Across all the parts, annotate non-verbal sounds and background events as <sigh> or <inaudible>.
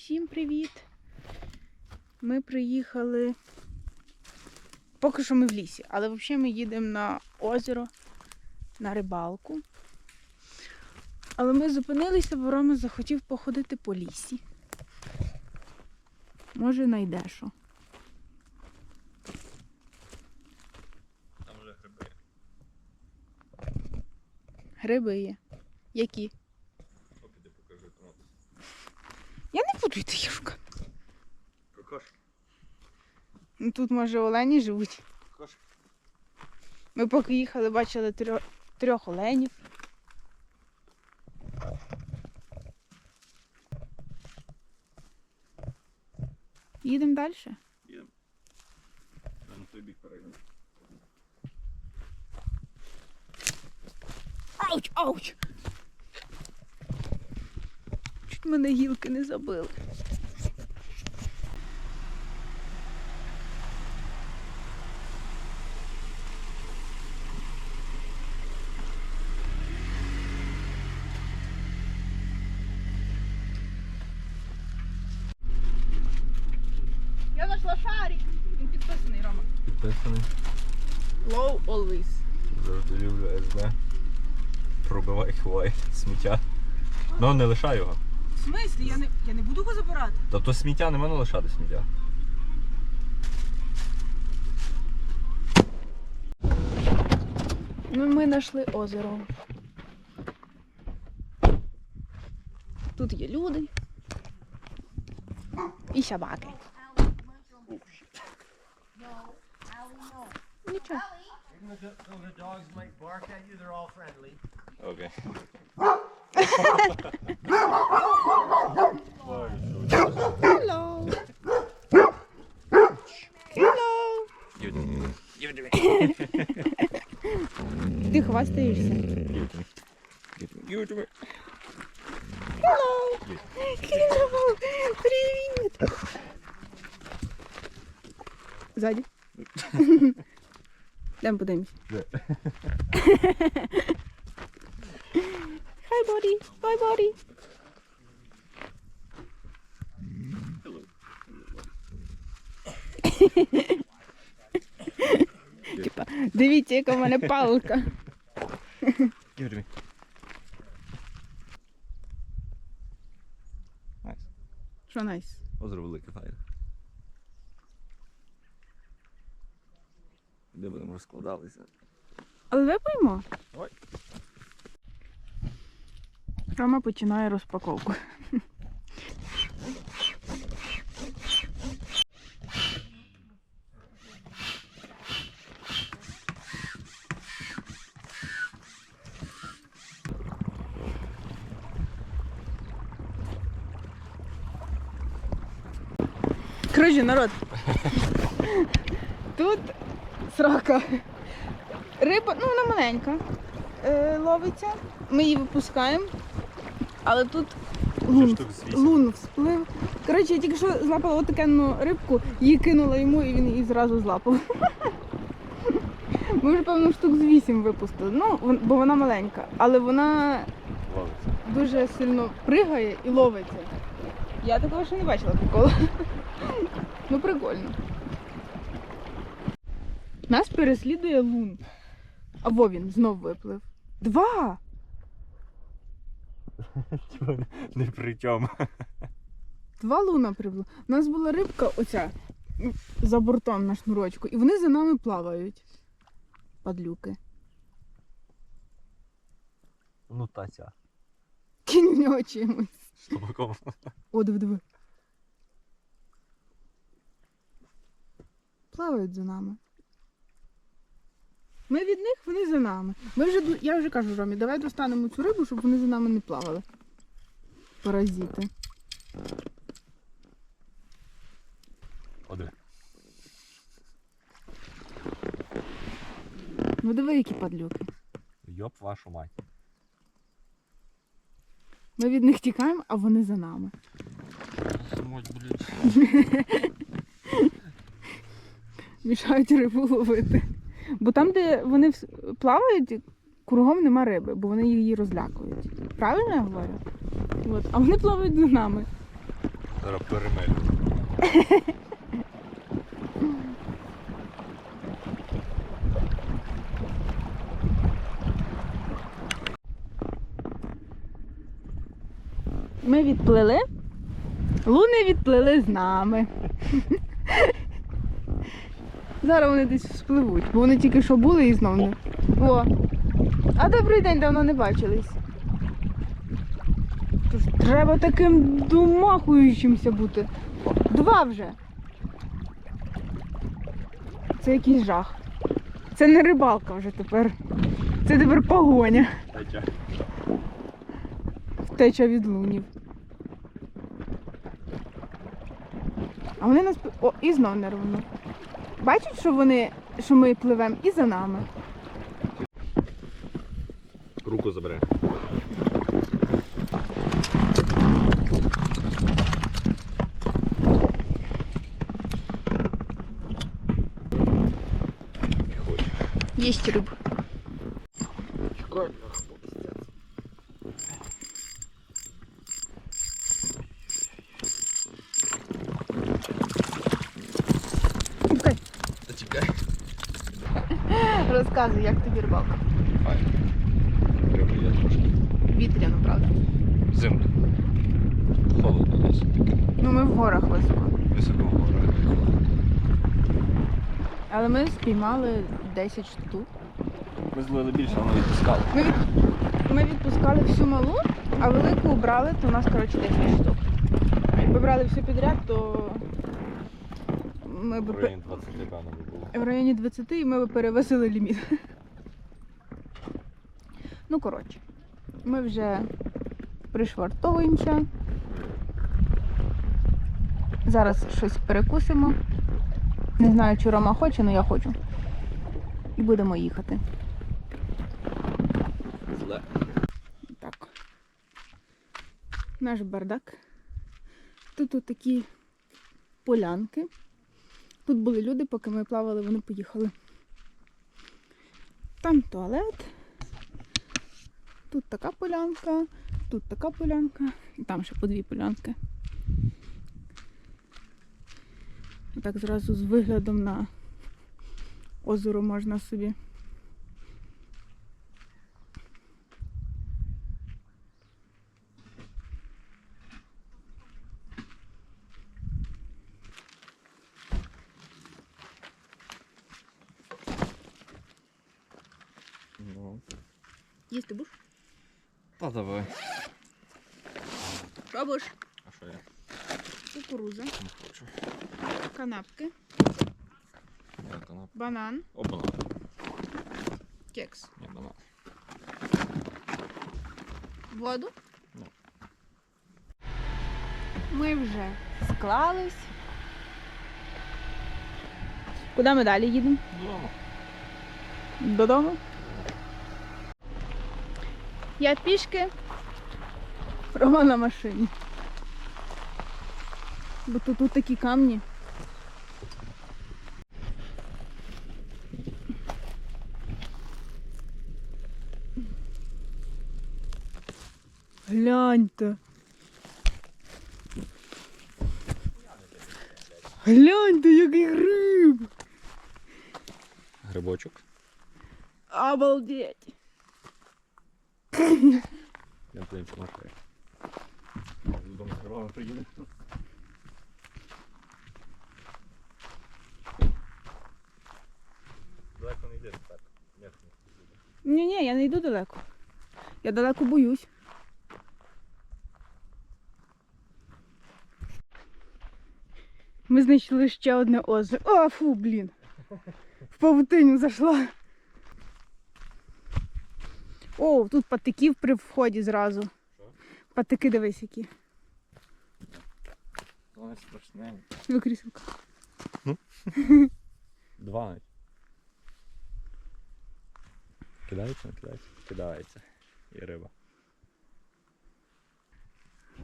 Всім привіт! Ми приїхали. Поки що ми в лісі, але взагалі ми їдемо на озеро на рибалку. Але ми зупинилися, бо Рома захотів походити по лісі. Може, знайде що. Там вже гриби. Гриби є. Які? О, піди покажи там. Я не буду йти юшка. Кокош. Ну тут, може, олені живуть. Кокош. Ми поки їхали, бачили трьох, трьох оленів. Їдемо далі. Їдемо. На той бік перейдемо. Ауч, ауч! Мене гілки не забили. Я знайшла шарик. Він підписаний, Рома. Підписаний. Low always. Завжди люблю СБ. Пробивай, ховай сміття. Ну не лишай його. В смислі? Я не, я не буду його забирати. Та то сміття не можна лишати сміття. Ну, ми знайшли озеро. Тут є люди. І собаки. Нічого. Even though the, though the dogs might bark at you, they're all friendly. Окей. Hello. Hello. Ти хвастаєшся. Ютубер. Hello. Hello. Привіт. Ззаді. <laughs> Йдемо подивимось. Типа, дивіться, яка в мене палка. Give. Найс. Що найс? Озеро велике файне. Де будемо розкладалися? Але випиймо. Давай. Рома починає розпаковку. Коротше, народ. Тут срака. Риба, ну вона маленька, е, ловиться. Ми її випускаємо. Але тут лун, лун всплив. Коротше, я тільки що злапала отакенну рибку, її кинула йому і він її зразу злапав. Ми вже, певно, штук з вісім випустили. Ну, бо вона маленька, але вона Ловиться. дуже сильно пригає і ловиться. Я такого ще не бачила приколу. Ну, прикольно. Нас переслідує лун. А во він знов виплив. Два! <laughs> Не при чому. Два луна приплив. У нас була рибка оця за бортом на шнурочку, і вони за нами плавають. Падлюки. Ну та ця. Кинь в нього чимось. Слабаком. О, диви, диви. Плавають за нами. Ми від них, вони за нами. Ми вже, я вже кажу Ромі, давай достанемо цю рибу, щоб вони за нами не плавали. Паразити. Один. Ну диви, які падлюки. Йоп вашу мать. Ми від них тікаємо, а вони за нами. Мать, блядь. <laughs> Мішають рибу ловити. Бо там, де вони плавають, кругом нема риби, бо вони її розлякують. Правильно я говорю? От. А вони плавають за нами. Зараз перемелю. Ми відплили. Луни відплили з нами. Зараз вони десь спливуть, бо вони тільки що були і знов не. О! А добрий день, давно не бачились. Тож треба таким домахуючимся бути. Два вже. Це якийсь жах. Це не рибалка вже тепер. Це тепер погоня. Тетя. Втеча від лунів. А вони нас. О, і знов нервно. Бачать, що вони, що ми пливемо і за нами. Руку забере. Єсть риб. Чекай. Чекай, Та чекай. Розказуй, як тобі рибалка. Файно. Риби є трошки. Вітряно, правда. Зимно. Холодно досить таке. Ну ми в горах високо. Високо в горах. холодно. Але ми спіймали 10 штук. Ми злили більше, воно відпускало. Ми, від... ми відпускали всю малу, а велику брали, то у нас, коротше, 10 штук. Якби брали все підряд, то ми б В 20 певно би було. В районі 20 і ми б перевисили ліміт. Ну, коротше, ми вже пришвартовуємося. Зараз щось перекусимо. Не знаю, чи Рома хоче, але я хочу. І будемо їхати. Зле. Так. Наш бардак. Тут такі полянки. Тут були люди, поки ми плавали, вони поїхали. Там туалет. Тут така полянка, тут така полянка, і там ще по дві полянки. І так зразу з виглядом на озеро можна собі. Ну. Їсти будеш? Та давай. Що будеш? А що я? Кукуруза, Не хочу. канапки, Я канап. банан, О, банан. кекс. Ні, банан. Воду? Ну. Ми вже склались. Куди ми далі їдемо? Дома. Додому. Я пішки. Рома на машині. Бо тут, тут такі камні. Гляньте. Гляньте, який гриб! Грибочок. Обалдеть! Я по іншому шею. Додому з гробами приїде. Далеко не йде так. Ні, ні, я не йду далеко. Я далеко боюсь. Ми знайшли ще одне озеро. О, фу, блін. В павутиню зайшла. О, тут патиків при вході зразу. Що? Патики дивись які. Воно страшне. Ви кріселка. <laughs> Два. Кидається, не кидається? Кидається. І риба.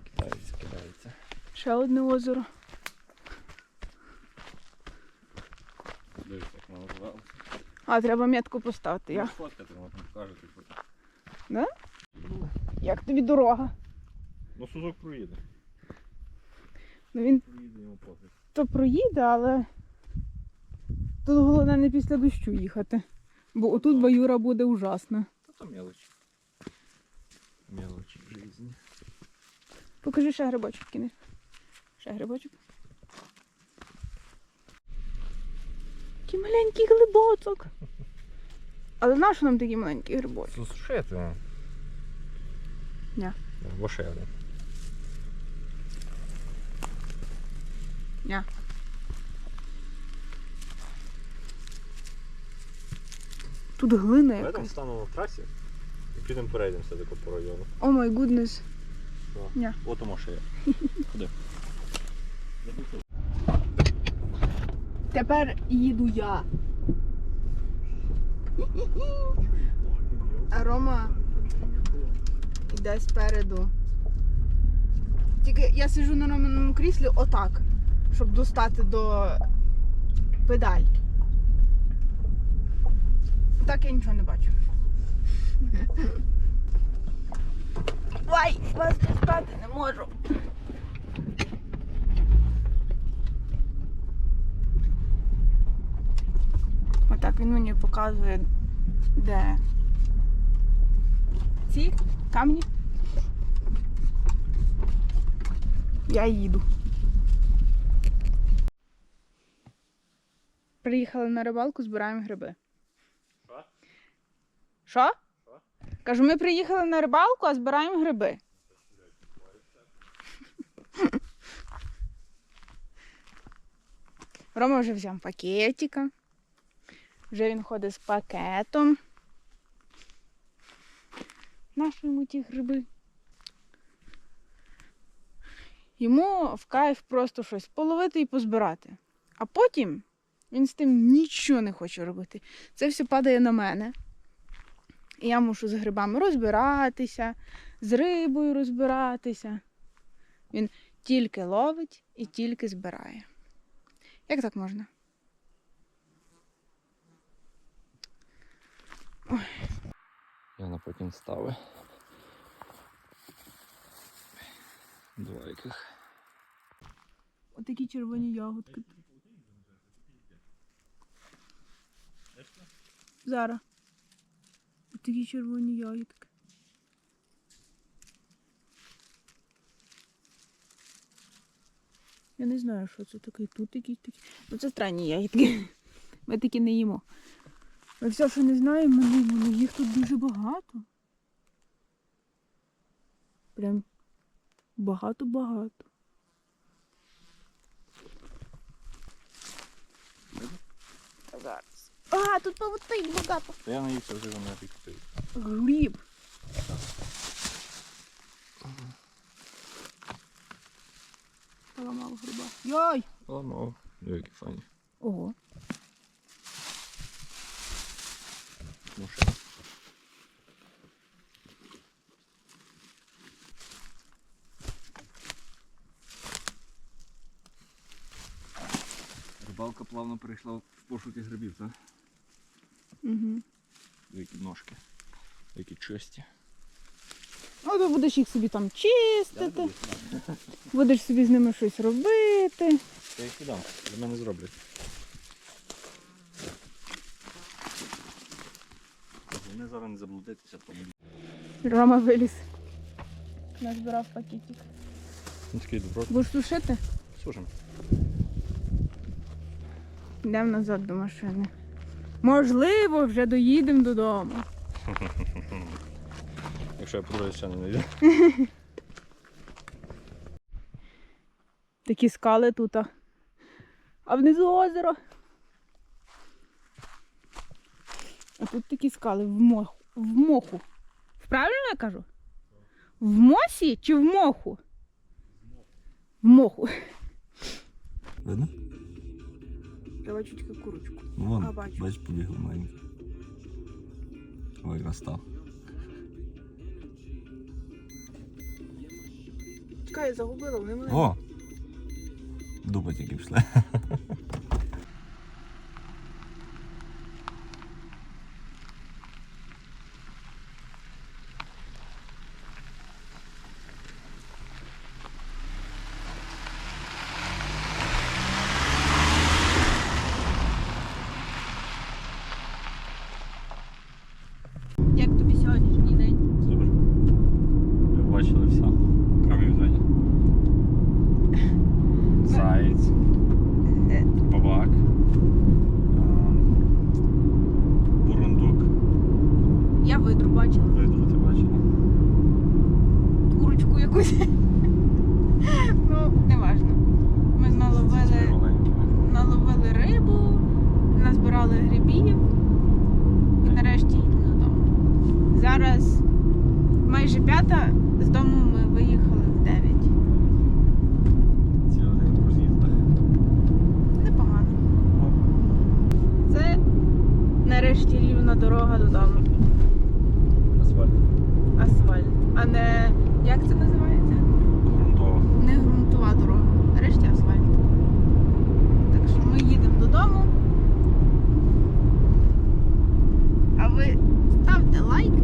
Кидається, кидається. Ще одне озеро. Дивись, як воно називалося. А, треба метку поставити. Я. Сфоткати, воно там покаже, типу. Да? Як тобі дорога? Ну, сузок проїде. Ну він Приїде йому пофіг. то проїде, але тут головне не після дощу їхати. Бо отут баюра буде ужасна. Та то мелочі. Мелочі в житті. Покажи ще грибочок кинеш. Ще грибочок. Який маленький глибочок. Але нащо нам такий маленький грибочок? Сушити. Ня. Вошеве. Ня. Тут глина Ми там станемо в трасі і підемо перейдемося тако по району. О май гуднес. Ня. От тому що є. <laughs> Ходи. Тепер їду я. А Рома йде спереду. Тільки я сиджу на романому кріслі отак, щоб достати до педаль. Так я нічого не бачу. Ой, вас достати не можу. Отак він мені показує, де ці камні. Я їду. Приїхали на рибалку, збираємо гриби. Що? Що? Кажу, ми приїхали на рибалку, а збираємо гриби. <laughs> Рома вже взяв пакетика. Вже він ходить з пакетом. Нащо йому ті гриби? Йому в кайф просто щось половити і позбирати. А потім він з тим нічого не хоче робити. Це все падає на мене. І я мушу з грибами розбиратися, з рибою розбиратися. Він тільки ловить і тільки збирає. Як так можна? Я на потім ставив. Два яких. Отакі червоні ягодки. Зараз. Отакі червоні ягодки. Я не знаю, що це таке. Тут якісь такі. Ну це странні ягідки. Ми такі не їмо. Ми все, що не знаємо, ми не. Ну, Їх тут дуже багато. Прям багато-багато. Зараз. А, тут павутин багато. Та я наївся вже на пікти. Гриб. Поламав гриба. Йой! Ламав. Ой, які фані. Ого. Що? Рибалка плавно перейшла в пошуки грибів, так? Угу. Які ножки. Які чисті. Ну, то будеш їх собі там чистити, будеш собі з ними щось робити. Я їх віддам, для мене зроблять. Вони зараз не заблудитися, тому. Рома виліз. Назбирав пакетик. Ну такий добро. Будеш сушити? Слушаємо. Йдемо назад до машини. Можливо, вже доїдемо додому. <laughs> Якщо я продаю ще не знайду. Такі скали тут. А внизу озеро. А тут такі скали в моху. В моху. Правильно я кажу? В мосі чи в моху? В моху. Видно? Бачу тільки курочку. Ну вон, А, бачу. бач, побігли маленький. Ой, розстав. Чекай, я загубила, вони мене. О! Дуба тільки <laughs> sides нарешті рівна дорога додому. Асфальт. Асфальт. А не як це називається? Грунтова. Не грунтова дорога. Нарешті асфальт. Так що ми їдемо додому. А ви ставте лайки.